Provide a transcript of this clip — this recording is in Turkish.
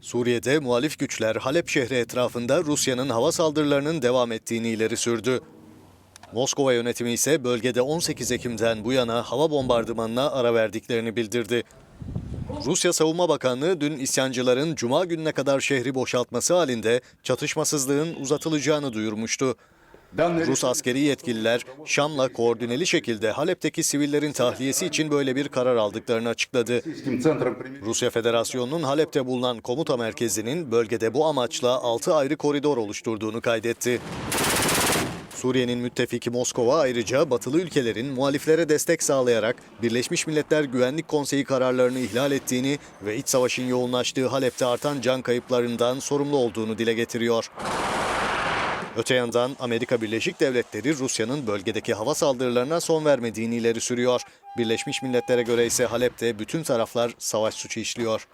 Suriye'de muhalif güçler Halep şehri etrafında Rusya'nın hava saldırılarının devam ettiğini ileri sürdü. Moskova yönetimi ise bölgede 18 Ekim'den bu yana hava bombardımanına ara verdiklerini bildirdi. Rusya Savunma Bakanlığı dün isyancıların cuma gününe kadar şehri boşaltması halinde çatışmasızlığın uzatılacağını duyurmuştu. Rus askeri yetkililer Şam'la koordineli şekilde Halep'teki sivillerin tahliyesi için böyle bir karar aldıklarını açıkladı. Rusya Federasyonu'nun Halep'te bulunan komuta merkezinin bölgede bu amaçla 6 ayrı koridor oluşturduğunu kaydetti. Suriye'nin müttefiki Moskova ayrıca batılı ülkelerin muhaliflere destek sağlayarak Birleşmiş Milletler Güvenlik Konseyi kararlarını ihlal ettiğini ve iç savaşın yoğunlaştığı Halep'te artan can kayıplarından sorumlu olduğunu dile getiriyor. Öte yandan Amerika Birleşik Devletleri Rusya'nın bölgedeki hava saldırılarına son vermediğini ileri sürüyor. Birleşmiş Milletler'e göre ise Halep'te bütün taraflar savaş suçu işliyor.